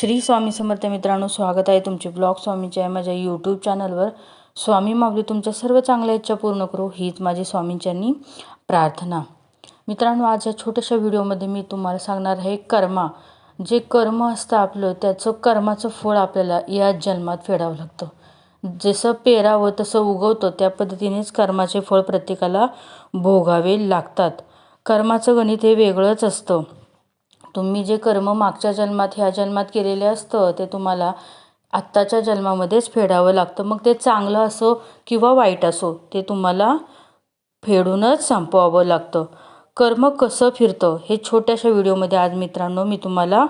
श्री स्वामी समर्थ मित्रांनो स्वागत आहे तुमचे ब्लॉग स्वामीचे आहे माझ्या यूट्यूब चॅनलवर स्वामी माऊली तुमच्या सर्व चांगल्या इच्छा पूर्ण करू हीच माझी स्वामींच्यांनी प्रार्थना. मित्रांनो आज या छोट्याशा व्हिडिओमध्ये मी तुम्हाला सांगणार आहे कर्मा. जे कर्म असतं आपलं त्याचं कर्माचं फळ आपल्याला या जन्मात फेडावं लागतं. जसं पेरावं तसं उगवतं त्या पद्धतीनेच कर्माचे फळ प्रत्येकाला भोगावे लागतात. कर्माचं गणित हे वेगळंच असतं. तुम्ही जे कर्म मागच्या जन्मात ह्या जन्मात केलेले असतं ते तुम्हाला आत्ताच्या जन्मामध्येच फेडावं लागतं. मग ते चांगलं असो किंवा वाईट असो ते तुम्हाला फेडूनच संपवावं लागतं. कर्म कसं फिरतं हे छोट्याशा व्हिडिओमध्ये आज मित्रांनो मी तुम्हाला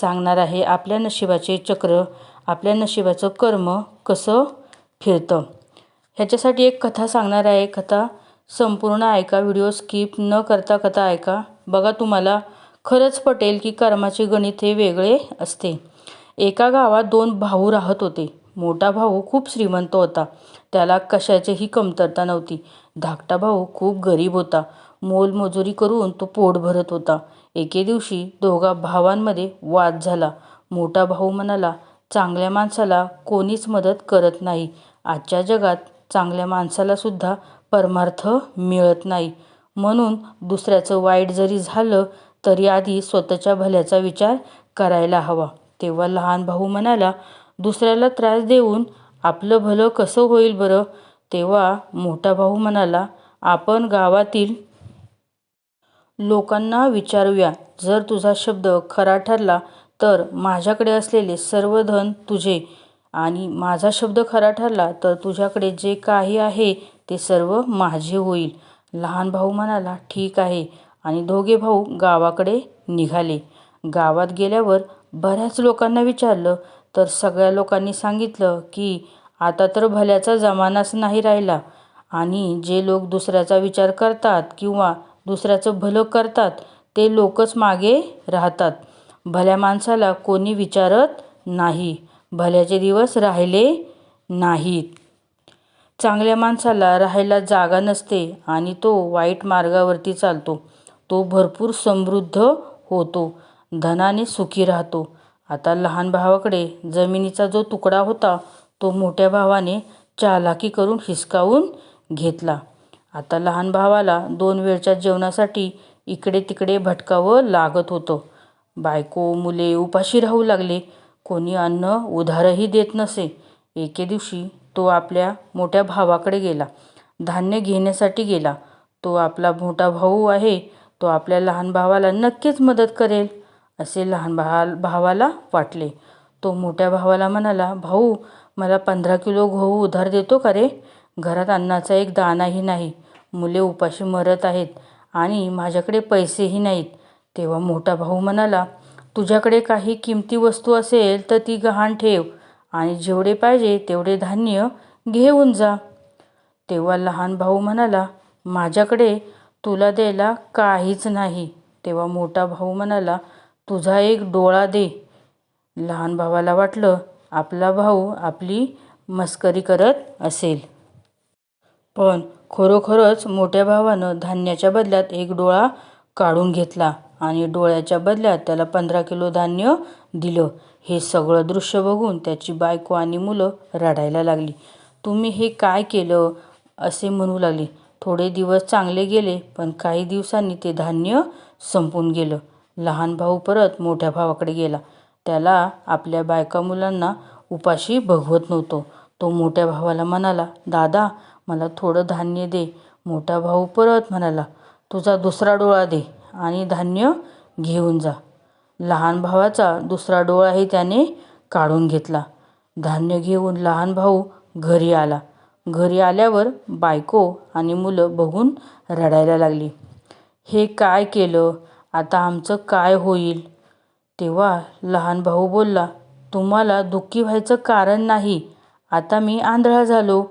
सांगणार आहे. आपल्या नशिबाचे चक्र आपल्या नशिबाचं कर्म कसं फिरतं. ह्याच्यासाठी एक कथा सांगणार आहे. कथा संपूर्ण ऐका व्हिडिओ स्किप न करता कथा ऐका. बघा तुम्हाला खरंच पटेल की कर्माचे गणित हे वेगळे असते. एका गावात दोन भाऊ राहत होते. मोठा भाऊ खूप श्रीमंत होता. त्याला कशाचीही कमतरता नव्हती. धाकटा भाऊ खूप गरीब होता. मोलमजुरी करून तो पोट भरत होता. एके दिवशी दोघा भावांमध्ये वाद झाला. मोठा भाऊ म्हणाला चांगल्या माणसाला कोणीच मदत करत नाही. आजच्या जगात चांगल्या माणसाला सुद्धा परमार्थ मिळत नाही. म्हणून दुसऱ्याचं वाईट जरी झालं तरी आधी स्वतःच्या भल्याचा विचार करायला हवा. तेव्हा लहान भाऊ म्हणाला दुसऱ्याला त्रास देऊन आपलं भलं कसं होईल बरं? तेव्हा मोठा भाऊ म्हणाला आपण गावातील लोकांना विचारूया. जर तुझा शब्द खरा ठरला तर माझ्याकडे असलेले सर्व धन तुझे आणि माझा शब्द खरा ठरला तर तुझ्याकडे जे काही आहे ते सर्व माझे होईल. लहान भाऊ म्हणाला ठीक आहे. आणि दोघे भाऊ गावाकडे निघाले. गावात गेल्यावर बऱ्याच लोकांना विचारलं तर सगळ्या लोकांनी सांगितलं की आता तर भल्याचा जमानाच नाही राहिला आणि जे लोक दुसऱ्याचा विचार करतात किंवा दुसऱ्याचं भलं करतात ते लोकच मागे राहतात. भल्या माणसाला कोणी विचारत नाही. भल्याचे दिवस राहिले नाहीत. चांगल्या माणसाला राहायला जागा नसते आणि तो वाईट मार्गावरती चालतो. तो भरपूर समृद्ध होतो. धनाने सुखी राहतो. आता लहान भावाकडे जमिनीचा जो तुकडा होता तो मोठ्या भावाने चालाकी करून हिसकावून घेतला. आता लहान भावाला दोन वेळच्या जेवणासाठी इकडे तिकडे भटकावं लागत होतं. बायको मुले उपाशी राहू लागले. कोणी अन्न उधारही देत नसे. एके दिवशी तो आपल्या मोठ्या भावाकडे गेला. धान्य घेण्यासाठी गेला. तो आपला मोठा भाऊ आहे तो आपल्या लहान भावाला नक्कीच मदत करेल असे लहान भा भावाला वाटले. तो मोठ्या भावाला म्हणाला भाऊ मला पंधरा किलो गहू उधार देतो का रे? घरात अन्नाचा एक दाणाही नाही. मुले उपाशी मरत आहेत आणि माझ्याकडे पैसेही नाहीत. तेव्हा मोठा भाऊ म्हणाला तुझ्याकडे काही किमती वस्तू असेल तर ती गहाण ठेव आणि जेवढे पाहिजे तेवढे धान्य घेऊन जा. तेव्हा लहान भाऊ म्हणाला माझ्याकडे तुला द्यायला काहीच नाही. तेव्हा मोठा भाऊ म्हणाला तुझा एक डोळा दे. लहान भावाला वाटलं आपला भाऊ आपली मस्करी करत असेल. पण खरोखरच मोठ्या भावानं धान्याच्या बदल्यात एक डोळा काढून घेतला आणि डोळ्याच्या बदल्यात त्याला पंधरा किलो धान्य दिलं. हे सगळं दृश्य बघून त्याची बायको आणि मुलं रडायला लागली. तुम्ही हे काय केलं? असे म्हणू लागले. थोडे दिवस चांगले गेले पण काही दिवसांनी ते धान्य संपून गेलं. लहान भाऊ परत मोठ्या भावाकडे गेला. त्याला आपल्या बायका मुलांना उपाशी भगवत नव्हतो. तो मोठ्या भावाला म्हणाला दादा मला थोडं धान्य दे. मोठा भाऊ परत म्हणाला तुझा दुसरा डोळा दे आणि धान्य घेऊन जा. लहान भावाचा दुसरा डोळाही त्याने काढून घेतला. धान्य घेऊन लहान भाऊ घरी आला. घरी आल्यावर बायको आणि मुलं बघून रडायला लागली. हे काय केलं? आता आमचं काय होईल? तेव्हा लहान भाऊ बोलला तुम्हाला दुःखी व्हायचं कारण नाही. आता मी आंधळा झालो.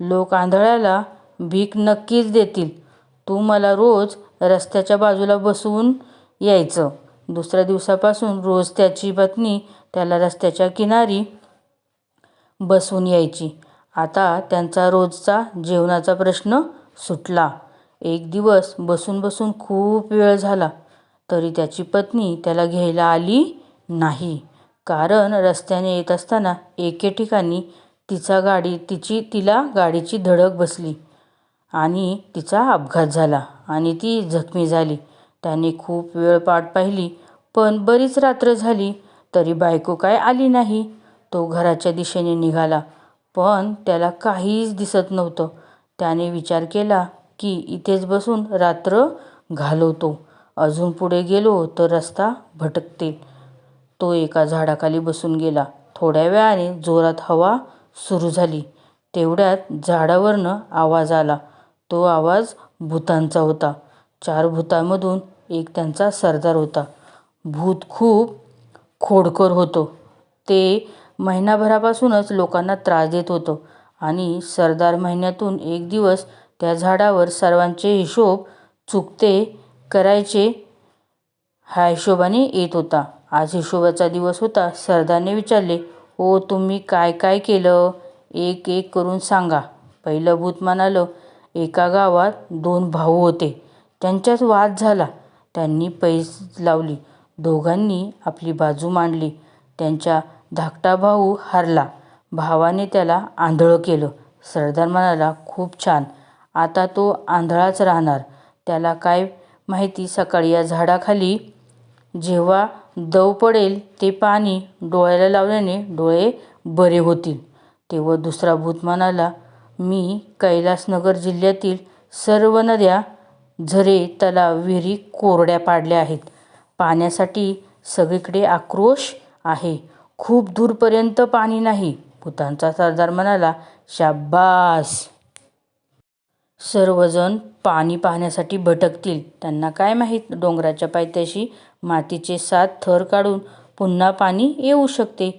लोक आंधळ्याला भीक नक्कीच देतील. तू मला रोज रस्त्याच्या बाजूला बसवून यायचं. दुसऱ्या दिवसापासून रोज त्याची पत्नी त्याला रस्त्याच्या किनारी बसवून यायची. आता त्यांचा रोजचा जेवणाचा प्रश्न सुटला. एक दिवस बसून बसून खूप वेळ झाला तरी त्याची पत्नी त्याला घ्यायला आली नाही. कारण रस्त्याने येत असताना एके ठिकाणी तिचा गाडी तिची तिला गाडीची धडक बसली आणि तिचा अपघात झाला आणि ती जखमी झाली. त्याने खूप वेळ पाठ पाहिली पण बरीच रात्र झाली तरी बायको काय आली नाही. तो घराच्या दिशेने निघाला. पण त्याला काहीच दिसत नव्हतं. त्याने विचार केला की इथेच बसून रात्र घालवतो. अजून पुढे गेलो तर रस्ता भटकते. तो एका झाडाखाली बसून गेला. थोड्या वेळाने जोरात हवा सुरू झाली. तेवढ्यात झाडावरनं आवाज आला. तो आवाज भूतांचा होता. चार भूतांमधून एक त्यांचा सरदार होता. भूत खूप खोडकर होतो. ते महिनाभरापासूनच लोकांना त्रास देत होतं. आणि सरदार महिन्यातून एक दिवस त्या झाडावर सर्वांचे हिशोब चुकते करायचे ह्या हिशोबाने येत होता. आज हिशोबाचा दिवस होता. सरदारने विचारले ओ तुम्ही काय काय केलं? एक एक करून सांगा. पहिलं भूत म्हणालं एका गावात दोन भाऊ होते. त्यांच्यात वाद झाला. त्यांनी पैस लावली. दोघांनी आपली बाजू मांडली. त्यांच्या धाकटा भाऊ हारला. भावाने त्याला आंधळं केलं. सरदार म्हणाला खूप छान. आता तो आंधळाच राहणार. त्याला काय माहिती सकाळी या झाडाखाली जेव्हा दव पडेल ते पाणी डोळ्याला लावल्याने डोळे बरे होतील. तेव्हा दुसरा भूत म्हणाला मी कैलासनगर जिल्ह्यातील सर्व नद्या झरे तलाव विहिरी कोरड्या पाडल्या आहेत. पाण्यासाठी सगळीकडे आक्रोश आहे. खूप दूरपर्यंत पाणी नाही. भूतांचा सरदार म्हणाला शाब्बास! सर्वजण पाणी पाहण्यासाठी भटकतील. त्यांना काय माहीत डोंगराच्या पायथ्याशी मातीचे सात थर काढून पुन्हा पाणी येऊ शकते.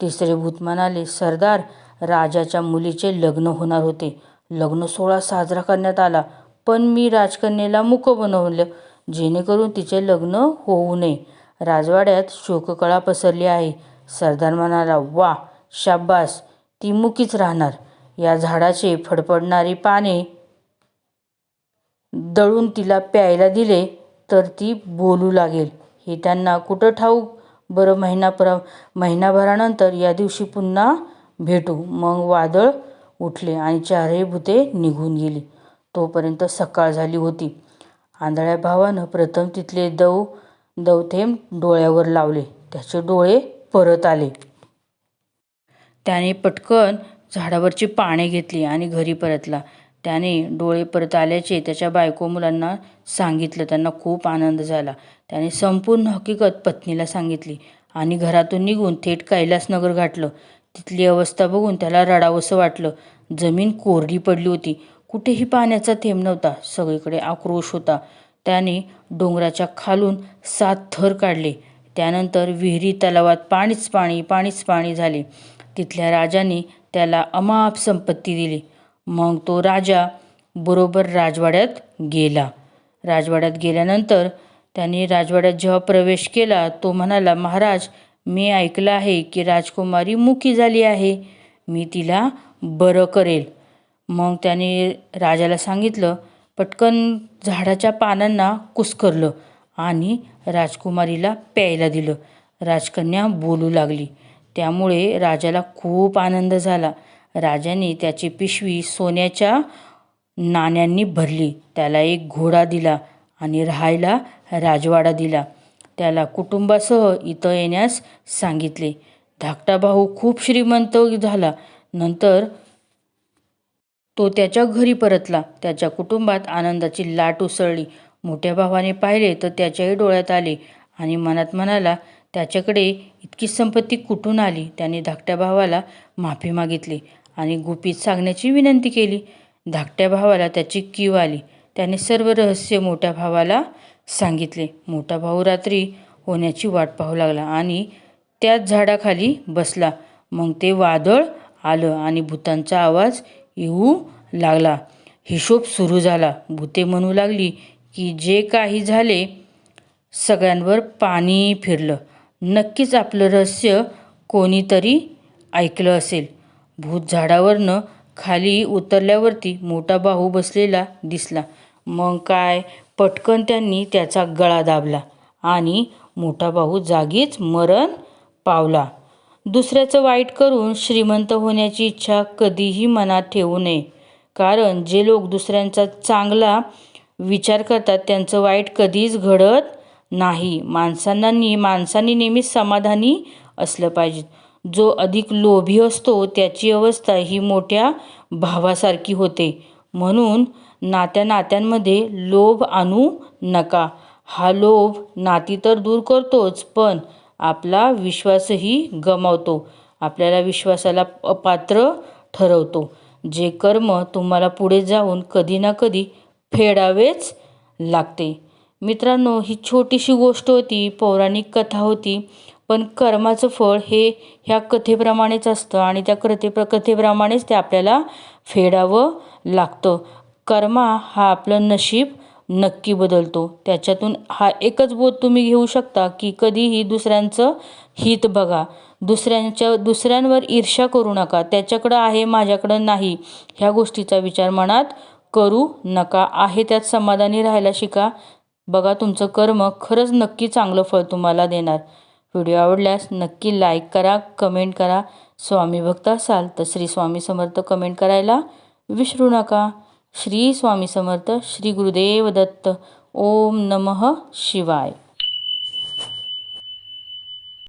तिसरे भूत म्हणाले सरदार राजाच्या मुलीचे लग्न होणार होते. लग्न सोहळा साजरा करण्यात आला पण मी राजकन्येला मुकं बनवलं जेणेकरून तिचे लग्न होऊ नये. राजवाड्यात शोककळा पसरली आहे. सरदार म्हणाला वा शाब्बास ती मुकीच राहणार. या झाडाचे फडफडणारी पाने दळून तिला प्यायला दिले तर ती बोलू लागेल. हे त्यांना कुठं ठाऊक? बरं महिनाभरा महिनाभरानंतर या दिवशी पुन्हा भेटू. मग वादळ उठले आणि चारही भूते निघून गेली. तोपर्यंत सकाळ झाली होती. आंधळ्या भावानं प्रथम तिथले दव दवथेंब डोळ्यावर लावले. त्याचे डोळे परत आले. त्याने पटकन झाडावरची पाने घेतली आणि घरी परतला. त्याने डोळे परत आल्याचे त्याच्या बायको मुलांना सांगितलं. त्यांना खूप आनंद झाला. त्याने संपूर्ण हकीकत पत्नीला सांगितली आणि घरातून निघून थेट कैलासनगर गाठलं. तिथली अवस्था बघून त्याला रडावंसं वाटलं. जमीन कोरडी पडली होती. कुठेही पाण्याचा थेंब नव्हता. सगळीकडे आक्रोश होता. त्याने डोंगराच्या खालून सात थर काढले. त्यानंतर विहिरी तलावात पाणीच पाणी पाणीच पाणी झाले. तिथल्या राजाने त्याला अमाप संपत्ती दिली. मग तो राजा बरोबर राजवाड्यात गेला. राजवाड्यात गेल्यानंतर त्याने राजवाड्यात जेव्हा प्रवेश केला तो म्हणाला महाराज मी ऐकलं आहे की राजकुमारी मुकी झाली आहे. मी तिला बरं करेल. मग त्याने राजाला सांगितलं पटकन झाडाच्या पानांना कुस्करलं आणि राजकुमारीला प्यायला दिलं. राजकन्या बोलू लागली. त्यामुळे राजाला खूप आनंद झाला. राजाने त्याची पिशवी सोन्याच्या नाण्यांनी भरली. त्याला एक घोडा दिला आणि राहायला राजवाडा दिला. त्याला कुटुंबासह इथं येण्यास सांगितले. धाकटा भाऊ खूप श्रीमंत झाला. नंतर तो त्याच्या घरी परतला. त्याच्या कुटुंबात आनंदाची लाट उसळली. मोठ्या भावाने पाहिले तर त्याच्याही डोळ्यात आले आणि मनात म्हणाला त्याच्याकडे इतकी संपत्ती कुठून आली? त्याने धाकट्या भावाला माफी मागितली आणि गुपित सांगण्याची विनंती केली. धाकट्या भावाला त्याची कीव आली. त्याने सर्व रहस्य मोठ्या भावाला सांगितले. मोठा भाऊ रात्री होण्याची वाट पाहू लागला आणि त्याच झाडाखाली बसला. मग ते वादळ आलं आणि भूतांचा आवाज येऊ लागला. हिशोब सुरू झाला. भूते म्हणू लागली की जे काही झाले सगळ्यांवर पाणी फिरलं. नक्कीच आपलं रहस्य कोणीतरी ऐकलं असेल. भूत झाडावरनं खाली उतरल्यावरती मोठा भाऊ बसलेला दिसला. मग काय? पटकन त्यांनी त्याचा गळा दाबला आणि मोठा भाऊ जागीच मरण पावला. दुसऱ्याचं वाईट करून श्रीमंत होण्याची इच्छा कधीही मनात ठेवू नये. कारण जे लोक दुसऱ्यांचा चांगला विचार करतात त्यांचं वाईट कधीच घडत नाही. माणसांना नि माणसांनी नेहमीच समाधानी असलं पाहिजे जो अधिक लोभी असतो त्याची अवस्था ही मोठ्या भावासारखी होते. म्हणून नात्या नात्यांमध्ये लोभ आणू नका. हा लोभ नाती तर दूर करतोच पण आपला विश्वासही गमावतो. आपल्याला विश्वासाला अपात्र ठरवतो. जे कर्म तुम्हाला पुढे जाऊन कधी ना कधी फेडावेच लागते. मित्रांनो ही छोटीशी गोष्ट होती पौराणिक कथा होती पण कर्माचं फळ हे ह्या कथेप्रमाणेच असतं आणि त्या कथे कथेप्रमाणेच ते आपल्याला फेडावं लागतं. कर्मा हा आपलं नशीब नक्की बदलतो. त्याच्यातून हा एकच बोध तुम्ही घेऊ शकता की कधीही दुसऱ्यांचं हित बघा. दुसऱ्यांच्या दुसऱ्यांवर ईर्ष्या करू नका. त्याच्याकडं आहे माझ्याकडं नाही. ह्या गोष्टीचा विचार मनात करू नका. आहे त्यात समाधानी राहायला शिका. बघा तुमचं कर्म खरंच नक्की चांगलं फळ तुम्हाला देणार. व्हिडिओ आवडल्यास नक्की लाईक करा कमेंट करा. स्वामी भक्त असाल तर श्री स्वामी समर्थ कमेंट करायला विसरू नका. श्री स्वामी समर्थ श्री गुरुदेव दत्त. ओम नमः शिवाय.